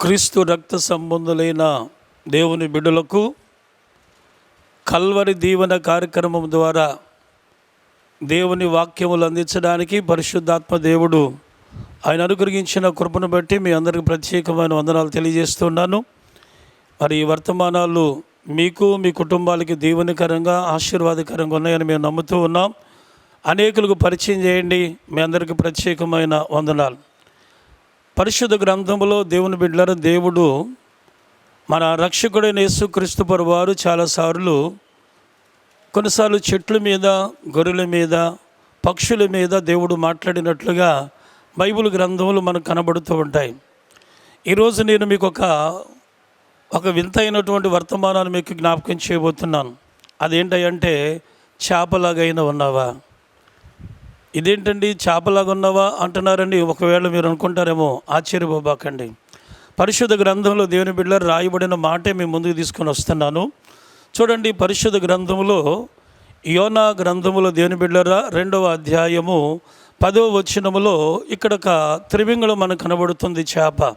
క్రీస్తు రక్త సంబంధులైన దేవుని బిడ్డలకు కల్వరి దీవెన కార్యక్రమం ద్వారా దేవుని వాక్యములు అందించడానికి పరిశుద్ధాత్మ దేవుడు ఆయన అనుగ్రహించిన కృపను బట్టి మీ అందరికి ప్రత్యేకమైన వందనాలు తెలియజేస్తున్నాను. మరి ఈ వర్తమానాలు మీకు మీ కుటుంబాలకి దీవెనకరంగా ఆశీర్వాదకరంగా ఉన్నాయని మేము నమ్ముతూ ఉన్నాం. అనేకులకు పరిచయం చేయండి. మీ అందరికీ ప్రత్యేకమైన వందనాలు. పరిశుద్ధ గ్రంథంలో దేవుని బిడ్డల దేవుడు మన రక్షకుడైన యేసుక్రీస్తు వారు చాలాసార్లు కొన్నిసార్లు చెట్ల మీద గొర్రెల మీద పక్షుల మీద దేవుడు మాట్లాడినట్లుగా బైబిల్ గ్రంథములు మనకు కనబడుతూ ఉంటాయి. ఈరోజు నేను మీకు ఒక ఒక వింతైనటువంటి వర్తమానాన్ని మీకు జ్ఞాపకం చేయబోతున్నాను. అదేంటంటే చేపలాగైనా ఉన్నావా? ఇదేంటండి చేపలాగా ఉన్నావా అంటున్నారండి ఒకవేళ మీరు అనుకుంటారేమో ఆశ్చర్యపోబాకండి. పరిశుద్ధ గ్రంథంలో దేవుని బిడ్డలు రాయబడిన మాటే మీ ముందుకు తీసుకొని వస్తున్నాను. చూడండి పరిశుద్ధ గ్రంథములో యోనా గ్రంథములో దేవుని బిడ్డరా రెండవ అధ్యాయము పదవ వచనములో ఇక్కడ ఒక త్రివింగళం మనకు కనబడుతుంది చేప.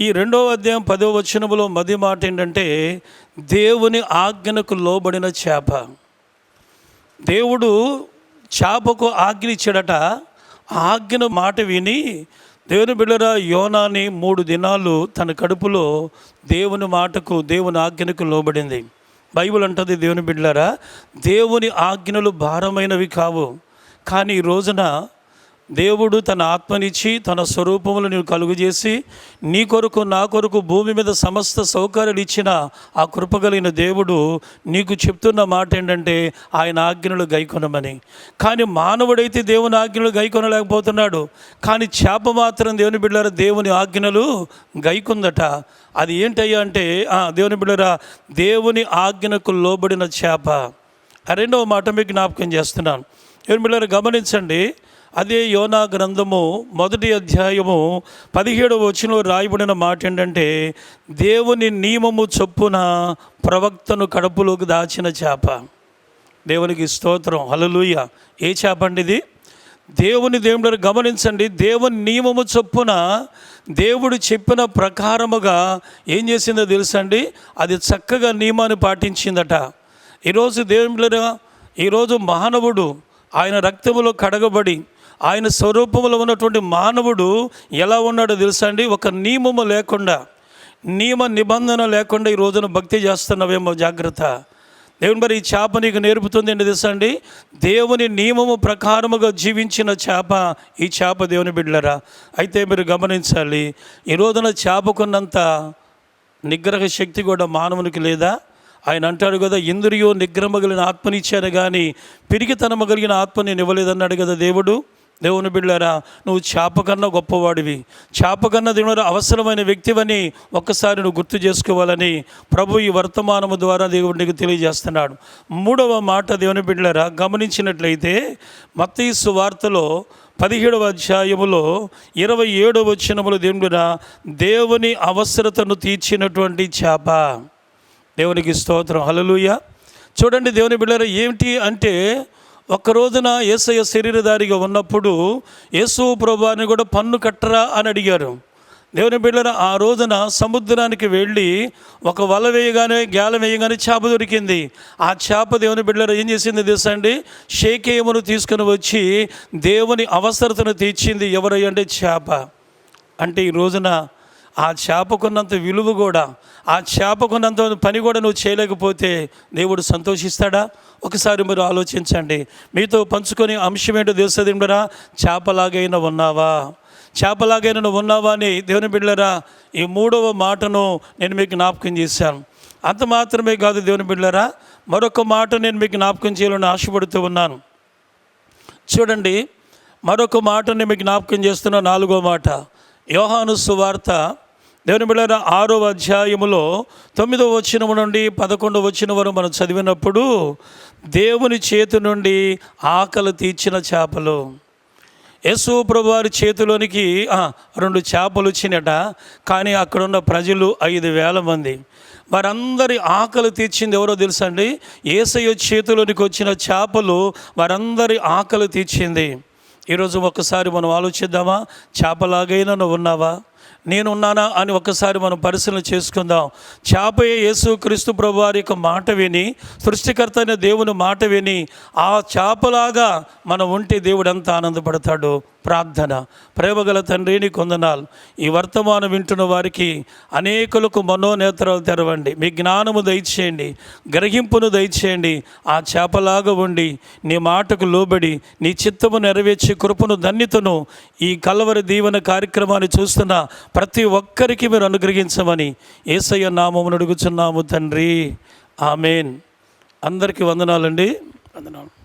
ఈ రెండవ అధ్యాయం పదవ వచనములో మది మాట ఏంటంటే దేవుని ఆజ్ఞకు లోబడిన చేప. దేవుడు చేపకు ఆజ్ఞ ఇచ్చాడట. ఆజ్ఞ ఆజ్ఞను మాట విని దేవుని బిళ్ళరా యోనాని మూడు దినాలు తన కడుపులో దేవుని మాటకు దేవుని ఆజ్ఞకు లోబడింది. బైబిల్ అంటుంది దేవుని బిడ్డలారా దేవుని ఆజ్ఞలు భారమైనవి కావు. కానీ ఈ రోజున దేవుడు తన ఆత్మనిచ్చి తన స్వరూపములు నీవు కలుగు చేసి నీ కొరకు నా కొరకు భూమి మీద సమస్త సౌకర్యాలు ఇచ్చిన ఆ కృపగలిగిన దేవుడు నీకు చెప్తున్న మాట ఏంటంటే ఆయన ఆజ్ఞలు గైకొనమని. కానీ మానవుడైతే దేవుని ఆజ్ఞలు గైకొనలేకపోతున్నాడు. కానీ చేప మాత్రం దేవుని బిడ్డల దేవుని ఆజ్ఞలు గైకుందట. అది ఏంటయ్యా అంటే దేవుని బిడ్డరా దేవుని ఆజ్ఞకు లోబడిన చేప. రెండవ మాట మీకు జ్ఞాపకం చేస్తున్నాను. దేవుని బిడ్డలారా గమనించండి. అదే యోనా గ్రంథము మొదటి అధ్యాయము పదిహేడవ వచనంలో రాయబడిన మాట ఏంటంటే దేవుని నియమము చొప్పున ప్రవక్తను కడుపులోకి దాచిన చేప. దేవునికి స్తోత్రం. హలలుయ ఏ చేప అండి ఇది? దేవుని దేవుడు గమనించండి దేవుని నియమము చొప్పున దేవుడు చెప్పిన ప్రకారముగా ఏం చేసిందో తెలుసండి అది చక్కగా నియమాన్ని పాటించిందట. ఈరోజు దేవుడు ఈరోజు మానవుడు ఆయన రక్తములో కడగబడి ఆయన స్వరూపంలో ఉన్నటువంటి మానవుడు ఎలా ఉన్నాడో తెలుసా అండి? ఒక నియమము లేకుండా నియమ నిబంధన లేకుండా ఈ రోజున భక్తి చేస్తున్నావేమో జాగ్రత్త. దేవుని మరి ఈ చేప నీకు నేర్పుతుంది ఏంటి తెలుసా అండి? దేవుని నియమము ప్రకారముగా జీవించిన చేప ఈ చేప దేవుని బిడ్డలరా. అయితే మీరు గమనించాలి ఈ రోజున చేపకున్నంత నిగ్రహ శక్తి కూడా మానవునికి లేదా? ఆయన అంటాడు కదా ఇంద్రియో నిగ్రహమగలిగిన ఆత్మనిచ్చాను కానీ పిరిగితనమగలిగిన ఆత్మ నేను ఇవ్వలేదన్నాడు కదా దేవుడు. దేవుని బిళ్ళారా నువ్వు చేప కన్నా గొప్పవాడివి. చేప కన్నా దేవుడు అవసరమైన వ్యక్తివని ఒక్కసారి నువ్వు గుర్తు చేసుకోవాలని ప్రభు ఈ వర్తమానము ద్వారా దేవుడు నీకు తెలియజేస్తున్నాడు. మూడవ మాట దేవుని బిళ్ళారా గమనించినట్లయితే మత్తయి సువార్తలో పదిహేడవ అధ్యాయములో ఇరవై ఏడవ వచ్చినములు దేవుడున దేవుని అవసరతను తీర్చినటువంటి చేప. దేవునికి స్తోత్రం. హలలుయ చూడండి దేవుని బిళ్ళారా ఏమిటి అంటే ఒక్క రోజున యేసయ్య శరీరధారిగా ఉన్నప్పుడు యేసు ప్రభాని కూడా పన్ను కట్టరా అని అడిగారు. దేవుని బిడ్డల ఆ రోజున సముద్రానికి వెళ్ళి ఒక వల వేయగానే గ్యాల వేయగానే చేప దొరికింది. ఆ చేప దేవుని బిడ్డల ఏం చేసింది తెలుసా అండి? షేకేమును తీసుకుని వచ్చి దేవుని అవసరతను తీర్చింది ఎవరయ్యంటే చేప. అంటే ఈ రోజున ఆ చేపకున్నంత విలువ కూడా ఆ చేపకున్నంత పని కూడా నువ్వు చేయలేకపోతే దేవుడు సంతోషిస్తాడా? ఒకసారి మీరు ఆలోచించండి. మీతో పంచుకొని అంశం ఏంటో తెలుస్తుంది చేపలాగైనా ఉన్నావా? చేపలాగైనా నువ్వు ఉన్నావా అని దేవుని బిడ్డలరా ఈ మూడవ మాటను నేను మీకు జ్ఞాపకం చేశాను. అంత మాత్రమే కాదు దేవుని బిడ్డలరా మరొక మాట నేను మీకు జ్ఞాపకం చేయాలని ఆశపడుతూ ఉన్నాను. చూడండి మరొక మాటని మీకు జ్ఞాపకం చేస్తున్న నాలుగో మాట యోహాను సువార్త దేవుని బిళ్ళ ఆరో అధ్యాయములో తొమ్మిదో వచనము నుండి పదకొండు వచ్చిన వరకు మనం చదివినప్పుడు దేవుని చేతి నుండి ఆకలి తీర్చిన చేపలు. యేసు ప్రభువారి చేతిలోనికి రెండు చేపలు వచ్చినట కానీ అక్కడున్న ప్రజలు ఐదు వేల మంది. వారందరి ఆకలి తీర్చింది ఎవరో తెలుసా అండి ఏసయ్య చేతిలోనికి వచ్చిన చేపలు వారందరి ఆకలి తీర్చింది. ఈరోజు ఒక్కసారి మనం ఆలోచిద్దామా? చేపలాగైనా నువ్వు ఉన్నావా? నేనున్నానా అని ఒకసారి మనం పరిశీలన చేసుకుందాం. చేపయే యేసు క్రీస్తు ప్రభు వారి యొక్క మాట విని సృష్టికర్త అయిన దేవుని మాట విని ఆ చేపలాగా మనం ఉంటే దేవుడు ఎంత ఆనందపడతాడు. ప్రార్థన. ప్రేమగల తండ్రిని కొందనాలు ఈ వర్తమానం వింటున్న వారికి అనేకులకు మనోనేత్రాలు తెరవండి. మీ జ్ఞానము దయచేయండి. గ్రహింపును దయచేయండి. ఆ చేపలాగా ఉండి నీ మాటకు లోబడి నీ చిత్తము నెరవేర్చి కృపను ధన్యతను ఈ కలవరి దీవెన కార్యక్రమాన్ని చూస్తున్న ప్రతి ఒక్కరికి మీరు అనుగ్రహించమని ఏసయ్య నామమును అడుగుచున్నాము తండ్రి. ఆమెన్. అందరికీ వందనాలండి. వందనాలు.